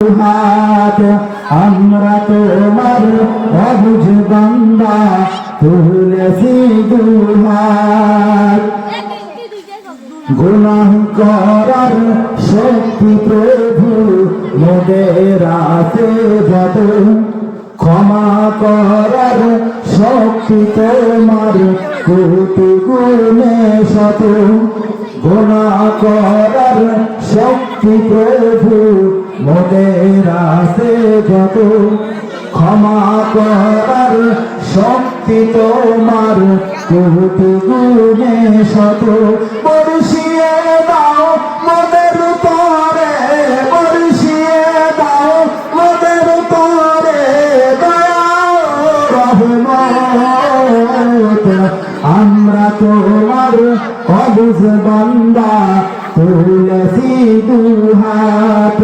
হাত, আমরা তোমার অবুঝ বান্দা তুলেছি দুহাত। গুনাহ করার শক্তি প্রভু, মোদের আছে যত ক্ষমা করার শক্তি তোমার, কোটি গুণে শত। গুণা করার শক্তি প্রভু মোদের আছে যত, ক্ষমা করার শক্তি তোমার। কোটি গুণে শত, বর্ষিয়ে দাও মোদের পরে বর্ষিয়ে দাও মোদের পরে আমরা তোমার অবুজ বান্দা তুলসী দুহাত।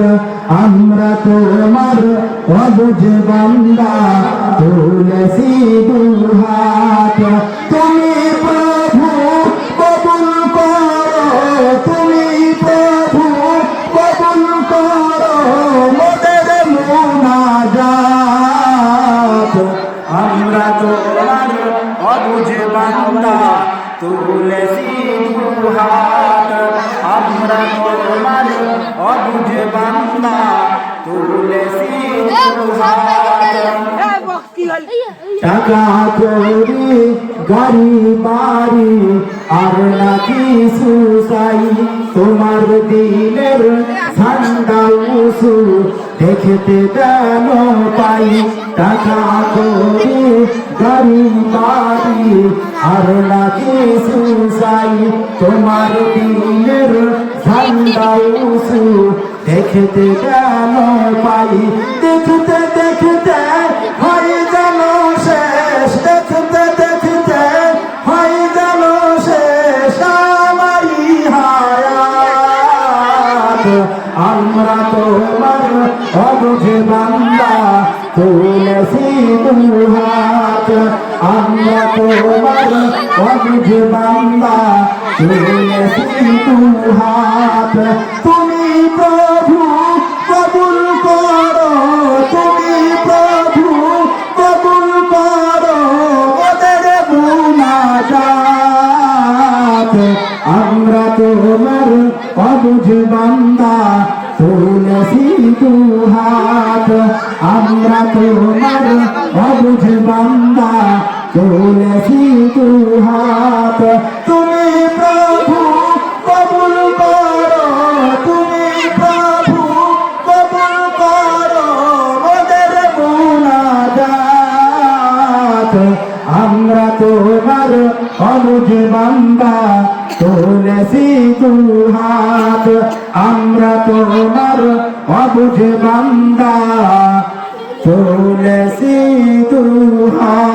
আমরা তোমার অবুজ বান্দা তুলসী দুহাত তুমি প্রভু, কবুল করো। তুমি প্রভু, কবুল করো। মোদের মুনাজাত। আমরা তোমার অবুঝ বান্দা তুলসী দুহাত আমরা তোমার অবুঝ বান্দা তুলসী টাকা করি গাড়ি বাড়ি আর নাকি সুসাই তোমার দিলের ঠান্ডা উসু দেখতে কেন পাই টাকা করি গাড়ি বাড়ি আর নাকি সুসাই তোমার দিলের ঠান্ডা উসু দেখতে কেন পাই? দেখতে দেখতে হয় যেন শেষ। দেখতে দেখতে হয় যেন শেষ। আমারই হায়াত। আমরা তোমার অবুঝ বান্দা তুলসী দুহাত। আমরা তোমার অবুঝ বান্দা তুলসী দুহাত। আমরা তোমার অবুঝ বান্দা তুলসী দুহাত আমরা তোমার অবুঝ বান্দা তুলসী দুহাত তুমি প্রভু, কবুল করো। তুমি প্রভু, কবুল করো। ওদের মুনাজাত। আমরা তোমার অনুজ বান্দা তুলসী দুহাত। আমরা তোমার অবুঝ বান্দা তুলসী দুহাত।